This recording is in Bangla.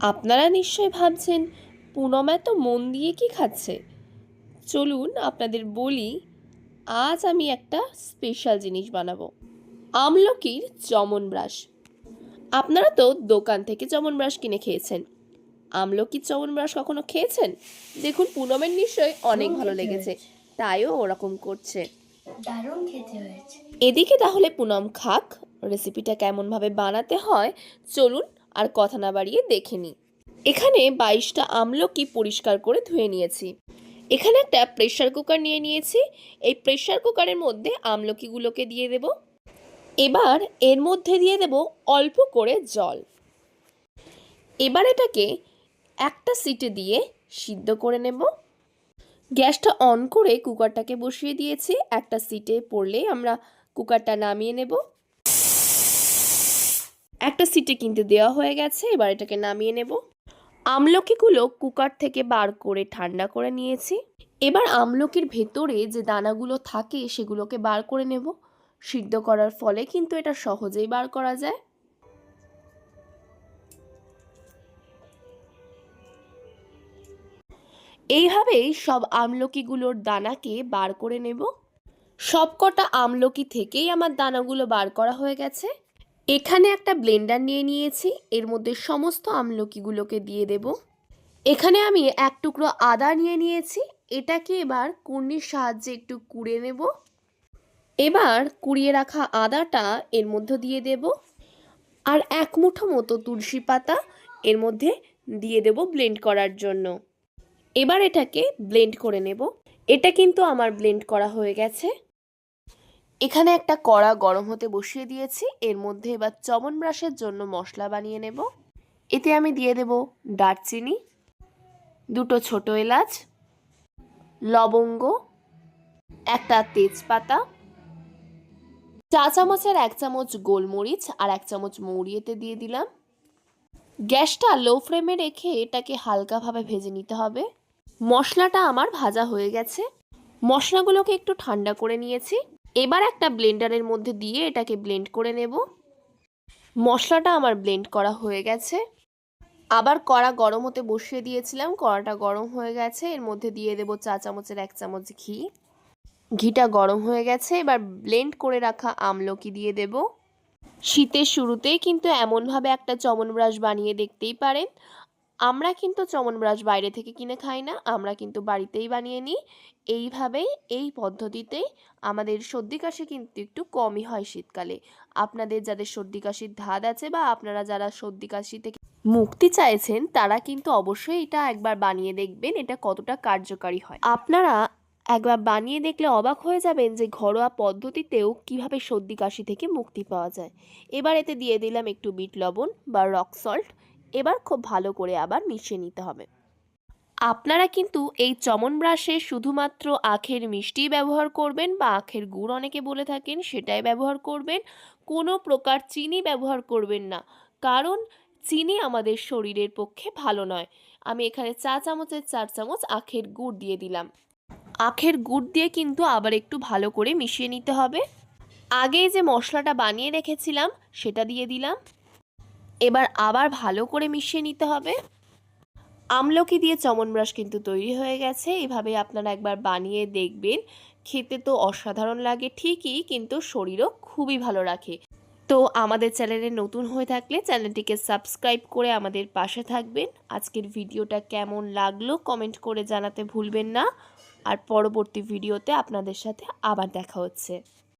আপনারা নিশ্চয় ভাবছেন পুনম এত মন দিয়ে কি খাচ্ছে? চলুন আপনাদের বলি আজ আমি একটা স্পেশাল জিনিস বানাবো। আমলকির চমন ব্রাশ। আপনারা তো দোকান থেকে চমন ব্রাশ কিনে খেয়েছেন। আমলকির চমন ব্রাশ কখনো খেয়েছেন? দেখুন পুনমের নিশ্চয়ই অনেক ভালো লেগেছে তাইও ওরকম করছে। দারুণ খেতে হয়েছে। এদিকে তাহলে পুনম খাক রেসিপিটা কেমনভাবে বানাতে হয় চলুন আর কথা না বাড়িয়ে দেখে নিই এখানে বাইশটা আমলকি পরিষ্কার করে ধুয়ে নিয়েছি। এখানে একটা প্রেশার কুকার নিয়ে নিয়েছি। এই প্রেশার কুকারের মধ্যে আমলকিগুলোকে দিয়ে দেব। এবার এর মধ্যে দিয়ে দেব অল্প করে জল। এবার এটাকে একটা সিটে দিয়ে সিদ্ধ করে নেব। গ্যাসটা অন করে কুকারটাকে বসিয়ে দিয়েছি। একটা সিটে পড়লে আমরা কুকারটা নামিয়ে নেব। একটা সিটে কিনতে দেওয়া হয়ে গেছে, এবার এটাকে নামিয়ে নেব। আমলকিগুলো কুকার থেকে বার করে ঠান্ডা করে নিয়েছি। এবার আমলকির ভেতরে যে দানাগুলো থাকে, সেগুলোকে বার করে নেব। সিদ্ধ করার ফলে কিন্তু এটা সহজেই বার করা যায়। এইভাবেই সব আমলকিগুলোর দানাকে বার করে নেব। সবকটা আমলকি থেকেই আমার দানাগুলো বার করা হয়ে গেছে। এখানে একটা ব্লেন্ডার নিয়ে নিয়েছি। এর মধ্যে সমস্ত আমলকিগুলোকে দিয়ে দেব। এখানে আমি এক টুকরো আদা নিয়ে নিয়েছি। এটাকে এবার কুর্নির সাহায্যে একটু কুড়ে নেব। এবার কুড়িয়ে রাখা আদাটা এর মধ্যে দিয়ে দেব। আর এক মুঠো মতো তুলসী পাতা এর মধ্যে দিয়ে দেব ব্লেন্ড করার জন্য। এবার এটাকে ব্লেন্ড করে নেব। এটা কিন্তু আমার ব্লেন্ড করা হয়ে গেছে। এখানে একটা কড়া গরম হতে বসিয়ে দিয়েছি। এর মধ্যে এবার চমন ব্রাশের জন্য মশলা বানিয়ে নেব। এতে আমি দিয়ে দেব দারচিনি, দুটো ছোট এলাচ, লবঙ্গ, একটা তেজপাতা, চা চামচের এক চামচ গোলমরিচ আর এক চামচ মৌরিয়েতে দিয়ে দিলাম। গ্যাসটা লো ফ্লেমে রেখে এটাকে হালকাভাবে ভেজে নিতে হবে। মশলাটা আমার ভাজা হয়ে গেছে। মশলাগুলোকে একটু ঠান্ডা করে নিয়েছি। এবার একটা ব্লেন্ডারের মধ্যে দিয়ে এটাকে ব্লেন্ড করে নেব। মশলাটা আমার ব্লেন্ড করা হয়ে গেছে। আবার কড়া গরম হতে বসিয়ে দিয়েছিলাম। কড়াটা গরম হয়ে গেছে। এর মধ্যে দিয়ে দেবো চা চামচের এক চামচ ঘি। ঘিটা গরম হয়ে গেছে। এবার ব্লেন্ড করে রাখা আমলকি দিয়ে দেব। শীতের শুরুতেই কিন্তু এমনভাবে একটা চমন ব্রাশ বানিয়ে দেখতেই পারেন। আমরা কিন্তু চমন ব্রাশ বাইরে থেকে কিনে খাই না, আমরা কিন্তু বাড়িতেই বানিয়ে নিই। এইভাবেই এই পদ্ধতিতেই আমাদের সর্দি কাশি কিন্তু একটু কমই হয় শীতকালে। আপনাদের যাদের সর্দি কাশির ধাত আছে বা আপনারা যারা সর্দি কাশি থেকে মুক্তি চাইছেন, তারা কিন্তু অবশ্যই এটা একবার বানিয়ে দেখবেন, এটা কতটা কার্যকারী হয়। আপনারা একবার বানিয়ে দেখলে অবাক হয়ে যাবেন যে ঘরোয়া পদ্ধতিতেও কীভাবে সর্দি কাশি থেকে মুক্তি পাওয়া যায়। এবার এতে দিয়ে দিলাম একটু বিট লবণ বা রক সল্ট। এবার খুব ভালো করে আবার মিশিয়ে নিতে হবে। আপনারা কিন্তু এই চমন ব্রাশে শুধুমাত্র আখের মিষ্টি ব্যবহার করবেন বা আখের গুড় অনেকে বলে থাকেন সেটাই ব্যবহার করবেন। কোনো প্রকার চিনি ব্যবহার করবেন না, কারণ চিনি আমাদের শরীরের পক্ষে ভালো নয়। আমি এখানে চা চামচের চার চামচ আখের গুড় দিয়ে দিলাম। আখের গুড় দিয়ে কিন্তু আবার একটু ভালো করে মিশিয়ে নিতে হবে। আগে যে মশলাটা বানিয়ে রেখেছিলাম সেটা দিয়ে দিলাম। এবার আবার ভালো করে মিশিয়ে নিতে হবে। আমলকি দিয়ে চমন ব্রাশ কিন্তু তৈরি হয়ে গেছে। এভাবে আপনারা একবার বানিয়ে দেখবেন। খেতে তো অসাধারণ লাগে, ঠিকই, কিন্তু শরীরও খুবই ভালো রাখে। তো আমাদের চ্যানেলে নতুন হয়ে থাকলে চ্যানেলটিকে সাবস্ক্রাইব করে আমাদের পাশে থাকবেন। আজকের ভিডিওটা কেমন লাগল কমেন্ট করে জানাতে ভুলবেন না। আর পরবর্তী ভিডিওতে আপনাদের সাথে আবার দেখা হচ্ছে।